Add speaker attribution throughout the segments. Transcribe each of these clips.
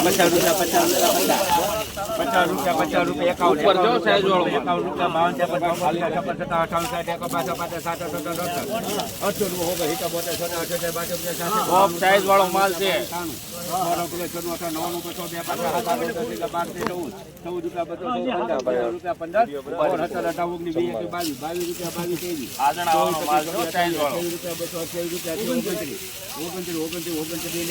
Speaker 1: પચાસ રૂપિયા પચાસ રૂપિયા પચાસ રૂપિયા પચાસ રૂપિયા એકાવન
Speaker 2: ઉપર જો.
Speaker 1: એકાવન રૂપિયા બાવન અઠાવન સાઠ એકો બાસઠ પાંત્રીસ સાઠ અઠસો રૂપિયા બોતેર અઠ્યોતેર
Speaker 2: સાઈઝ વાળો માલ છે
Speaker 1: નવ્વાણું રૂપિયા છન્નું અઠાવન નવ્વાણું પચાસ બે પાંચ સાત દસ બાર ચૌદ ચૌદ રૂપિયા બસો પંદર રૂપિયા પંદર વીસ બાવીસ બાવીસ રૂપિયા બાવીસ રૂપિયા બસો અઠ્યાવીસ રૂપિયા ઓગણત્રીસ ઓગણત્રીસ ઓગણત્રીસ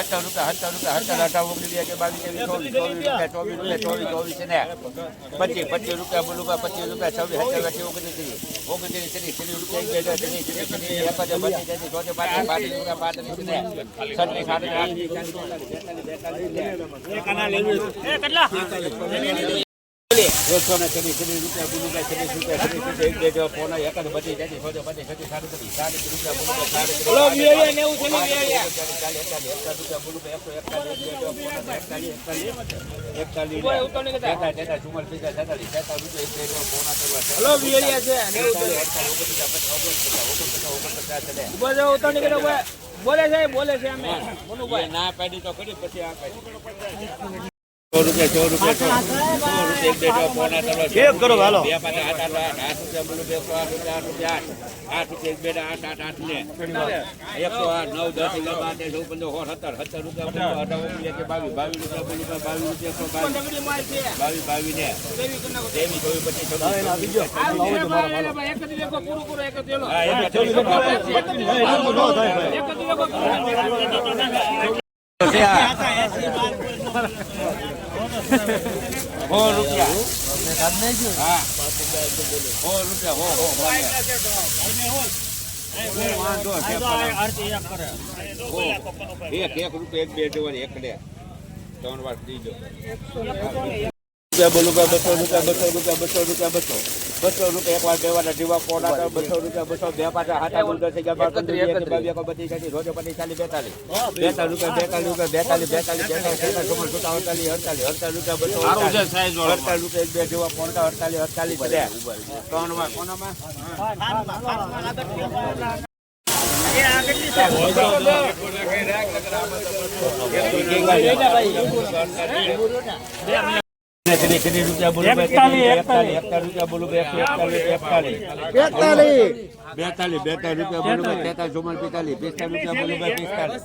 Speaker 1: સત્તર રૂપિયા સત્તર રૂપિયા સત્તર અઢાર ઓગણીસ એકવીસ બાવીસ ચોવીસ ચોવીસ રૂપિયા ચોવીસ રૂપિયા ચોવીસ ચોવીસ ને પચીસ પચીસ રૂપિયા બોલું પચીસ રૂપિયા છવ્વીસ સત્યાવીસ ઓગણત્રીસ ઓગણત્રીસ ત્રીસ ત્રીસ રૂપિયા પાંત્રીસ પાંત્રીસ રૂપિયા ને છત્રીસ રૂપિયા બોલું છવ્વીસ રૂપિયા છવ્વીસ રૂપિયા એક બે જો ફોન એકાદ બધી જાય છોતેર બધી છત્રીસ સાડત્રીસ સાડત્રીસ રૂપિયા બોલું
Speaker 2: બોલે છે બોલે છે અમે.
Speaker 1: ના પાડી તો ખરી પછી આ પાડી. સો રૂપિયા સો રૂપિયા સો. રૂપિયા એક ફોન
Speaker 3: કરો હાલો.
Speaker 1: બે પાંચ આઠ આઠ આઠ. આઠ રૂપિયા બોલું બે સો આઠ રૂપિયા આઠ રૂપિયા આઠ. આઠ રૂપિયા એક બેઠા આઠ આઠ આઠ ને. એકસો આઠ નવ દસ અગિયાર બાર તેર ચૌદ પંદર સોળ સત્તર સત્તર રૂપિયા અઢાર ઓગણીસ એકવીસ બાવીસ. બાવીસ રૂપિયા બોલું બાવીસ રૂપિયા એકસો બાવીસ. બાવીસ બાવીસ ને. ત્રેવીસ ચોવીસ પચીસ છવ્વીસ
Speaker 2: પૂરું પૂરું એક જ
Speaker 1: હા રૂપિયા હા રૂપિયા હો હો. એક એક રૂપિયા એક બે જોવાની એક ત્રણ વાર દીજો રૂપિયા બોલું કે બસો રૂપિયા બસો રૂપિયા બસો રૂપિયા બસો. બસો રૂપિયા એક વાર બે વાર જીવા પોડા તો બસો રૂપિયા બસો. બે પાછા હાથા બોલ દસ અગિયાર બાર પંદર વીસ એકવીસ બાવીસ એકવીસ બત્રીસ ચાલીસ રોજો પચીસ ચાલીસ બેતાલીસ બેતાલીસ રૂપિયા બેતાલીસ રૂપિયા બેતાલીસ બેતાલીસ બેતાલીસ અડતાલીસ અડતાલીસ અડતાલીસ રૂપિયા બસો
Speaker 2: અડતાલી
Speaker 1: અડતાલીસ રૂપિયા. એક બે જેવા પોણા અડતાલીસ અડતાલીસ બે ત્રણ વાર. કોનામાં? એકતાલીસ બેતાલીસ બેતાલીસ રૂપિયા બોલો તેતાલીસ ચુમ્માલીસ પિસ્તાલીસ પિસ્તાલીસ રૂપિયા બોલો પિસ્તાલીસ.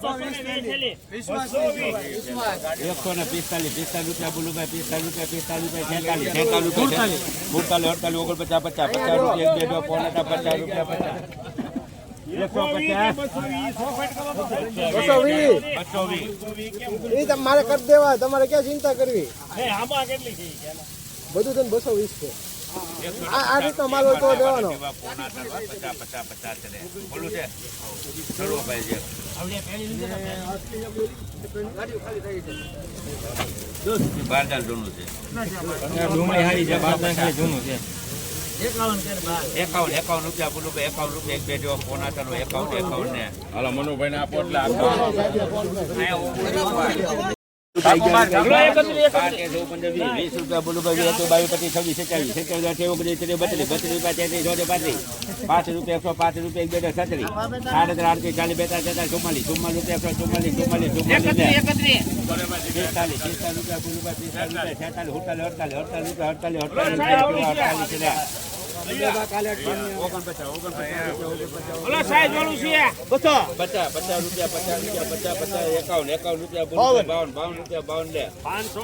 Speaker 1: એકસો ને પિસ્તાલીસ પિસ્તાલીસ રૂપિયા બોલો પિસ્તાલીસ રૂપિયા પિસ્તાલીસ રૂપિયા છેતાલીસ છેતાલીસ રૂપિયા સુડતાલીસ અડતાલીસ ઓગણપચાસ પચાસ પચાસ રૂપિયા બે બે પોણા પચાસ રૂપિયા પચાસ.
Speaker 3: તમારે કરી દેવા તમારે ક્યાં ચિંતા કરવી? બધું તને બસો વીસ છે. આ આ રીતનો માલ હોય તો દેવાનો.
Speaker 1: છે છે? બાર હજાર જૂનું છે. એકાવન એકાવન રૂપિયા બોલું કે એકાવન રૂપિયા એક બે જેવા પોણા ચાલો એકાવન એકાવન ને.
Speaker 2: હાલો મનુભાઈ ને આપો એટલે
Speaker 1: વીસ રૂપિયા બોલું ભાઈ એક બાવીસ પચીસ છવ્વીસ સત્યાવીસ સત્યાવીસ ઓગણીસ ત્રીસ બત્રીસ બત્રીસ રૂપિયા તેત્રીસ ચોત્રીસ પાંત્રીસ. પાંચ રૂપિયા એકસો પાંચ રૂપિયા એક બે છત્રીસ. સાડત્રીસ આડત્રીસ ચાલીસ બેતાલીસ તેતાલીસ ચુમ્માલીસ ચુમ્માલીસ રૂપિયા એકસો ચુમ્માલીસ ચુમ્માલીસ ચુમ્માલીસ પિસ્તાલીસ પિસ્તાલીસ રૂપિયા. બોલું ભાઈ પિસ્તાલીસ રૂપિયા છેતાલીસ અડતાલીસ અડતાલીસ અડતાલીસ રૂપિયા અડતાલીસ અડતાલીસ રૂપિયા અડતાલીસ છે ઓગણપચાસ ઓગણપચાસ
Speaker 2: સાઈઝ વાળું છે
Speaker 3: બસો
Speaker 1: પચાસ પચાસ રૂપિયા પચાસ રૂપિયા પચાસ પચાસ એકાવન એકાવન રૂપિયા. બોલું બાવન બાવન રૂપિયા બાવન લે
Speaker 2: પાંચસો